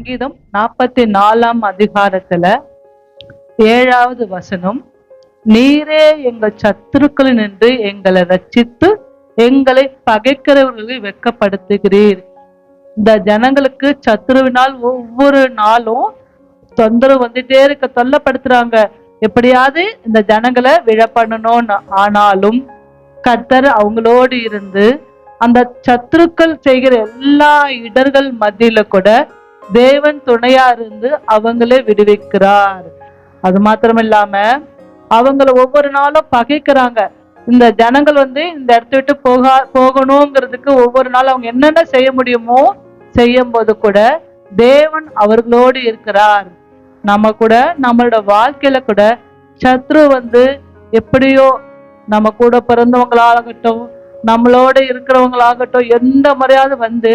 சங்கீதம் நாற்பத்தி நாலாம் அதிகாரத்துல ஏழாவது வசனம் நீரே எங்கள் சத்துருக்கள் நின்று எங்களை ரச்சித்து எங்களை பகைக்கிறவர்களை வெக்கப்படுத்துகிறீர் இந்த ஜனங்களுக்கு சத்துருவினால் ஒவ்வொரு நாளும் தொந்தரவு வந்துட்டே இருக்க தொல்லப்படுத்துறாங்க. எப்படியாவது இந்த ஜனங்களை விழ பண்ணணும்னு ஆனாலும் கத்தர் அவங்களோடு இருந்து அந்த சத்துருக்கள் செய்கிற எல்லா இடர்கள் மத்தியில கூட தேவன் துணையா இருந்து அவங்களே விடுவிக்கிறார். அது மாத்திரம் இல்லாம அவங்கள ஒவ்வொரு நாளும் பகைக்கிறாங்க. இந்த ஜனங்கள் வந்து இந்த இடத்த விட்டு போகா போகணுங்கிறதுக்கு ஒவ்வொரு நாளும் அவங்க என்னென்ன செய்ய முடியுமோ செய்யும் போது கூட தேவன் அவர்களோடு இருக்கிறார். நம்ம கூட நம்மளோட வாழ்க்கையில கூட சத்ரு வந்து எப்படியோ நம்ம கூட பிறந்தவங்களாகட்டும் நம்மளோட இருக்கிறவங்களாகட்டும் எந்த முறையாவது வந்து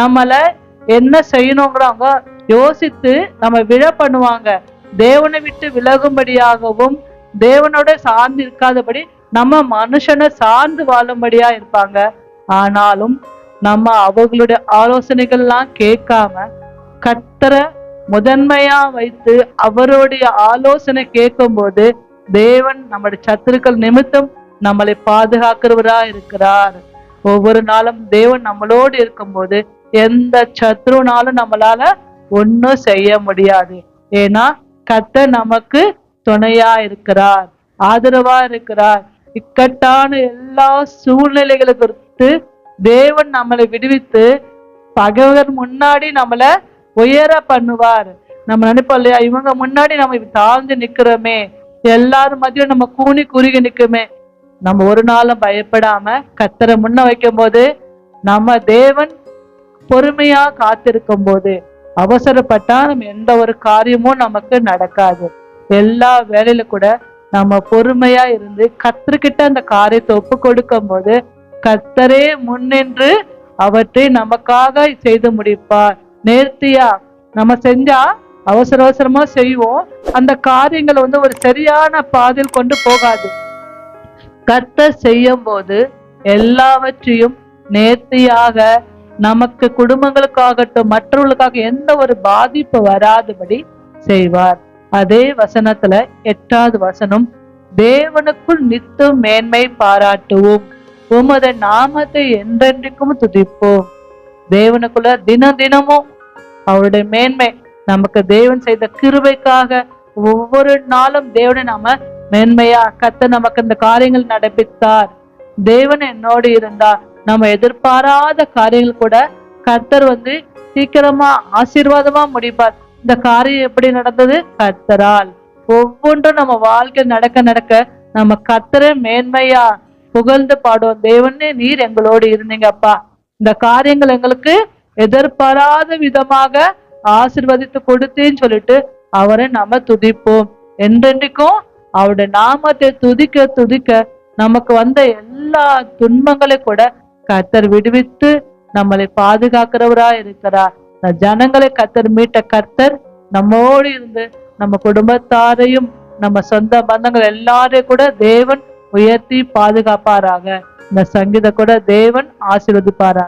நம்மளை என்ன செய்யணுங்கிறவங்க யோசித்து நம்ம விழ பண்ணுவாங்க. தேவனை விட்டு விலகும்படியாகவும் தேவனோட சார்ந்து இருக்காதபடி நம்ம மனுஷனை சார்ந்து வாழும்படியா இருப்பாங்க. ஆனாலும் நம்ம அவர்களுடைய ஆலோசனைகள்லாம் கேட்காம கத்தரை முதன்மையா வைத்து அவருடைய ஆலோசனை கேட்கும் போது தேவன் நம்முடைய சத்துருக்கள் நிமித்தம் நம்மளை பாதுகாக்கிறவரா இருக்கிறார். ஒவ்வொரு நாளும் தேவன் நம்மளோடு இருக்கும்போது எந்த சத்ருனாலும் நம்மளால ஒன்றும் செய்ய முடியாது. ஏன்னா கத்த நமக்கு துணையா இருக்கிறார் ஆதரவா இருக்கிறார். இக்கட்டான எல்லா சூழ்நிலைகளை குறித்து தேவன் நம்மளை விடுவித்து பகவர் முன்னாடி நம்மள உயர பண்ணுவார். நம்ம நினைப்போம் இல்லையா இவங்க முன்னாடி நம்ம தாழ்ந்து நிக்கிறோமே எல்லாரும் மத்தியும் நம்ம கூனி குறுகி நிக்குமே நம்ம ஒரு நாளும் பயப்படாம கத்தரை முன்ன வைக்கும் போது நம்ம தேவன் பொறுமையா காத்திருக்கும் போது அவசரப்பட்டா நம்ம எந்த ஒரு காரியமும் நமக்கு நடக்காது. எல்லா வேலையில கூட நம்ம பொறுமையா இருந்து கத்தர்கிட்ட அந்த காரியத்தை ஒப்பு கொடுக்கும் போது கத்தரே முன்னின்று அவற்றை நமக்காக செய்து முடிப்பார். நேர்த்தியா நம்ம செஞ்சா அவசர அவசரமா செய்வோம். அந்த காரியங்களை வந்து ஒரு சரியான பாதையில் கொண்டு போகாது. கர்த்தர் செய்யும் போது எல்லாவற்றையும் நேர்த்தியாக நமக்கு குடும்பங்களுக்காகட்டும் மற்றவர்களுக்காக எந்த ஒரு பாதிப்பு வராதபடி செய்வார். அதே வசனத்துல எட்டாவது வசனம் தேவனுக்குள் நித்தும் மேன்மை பாராட்டுவோம். உமது நாமத்தை என்றென்றைக்கும் துதிப்போம். தேவனுக்குள்ள தின தினமும் அவருடைய மேன்மை நமக்கு தேவன் செய்த கிருபைக்காக ஒவ்வொரு நாளும் தேவனை நாம மேன்மையா கத்த நமக்கு இந்த காரியங்கள் நடப்பித்தார். தேவன் என்னோடு இருந்தார். நம்ம எதிர்பாராத காரியங்கள் கூட கர்த்தர் வந்து சீக்கிரமா ஆசீர்வாதமா முடிப்பார். இந்த காரியம் எப்படி நடந்தது? கர்த்தரால். ஒவ்வொன்றும் நம்ம வாழ்க்கை நடக்க நடக்க நம்ம கர்த்தரை மேன்மையா புகழ்ந்து பாடுவோம். தேவன்னு நீர் எங்களோடு இருந்தீங்கப்பா இந்த காரியங்கள் எங்களுக்கு எதிர்பாராத விதமாக ஆசிர்வதித்து கொடுத்தேன்னு சொல்லிட்டு அவரை நம்ம துதிப்போம். என்றென்றைக்கும் அவருடைய நாமத்தை துதிக்க துதிக்க நமக்கு வந்த எல்லா துன்பங்களை கூட கத்தர் விடுவித்து நம்மளை பாதுகாக்கிறவரா இருக்கிறார். ஜனங்களை கத்தர் மீட்ட கர்த்தர் நம்மோடு இருந்து நம்ம குடும்பத்தாரையும் நம்ம சொந்த பந்தங்கள் எல்லாரையும் கூட தேவன் உயர்த்தி பாதுகாப்பாராக. இந்த சங்கீத கூட தேவன் ஆசீர்வதிப்பாராக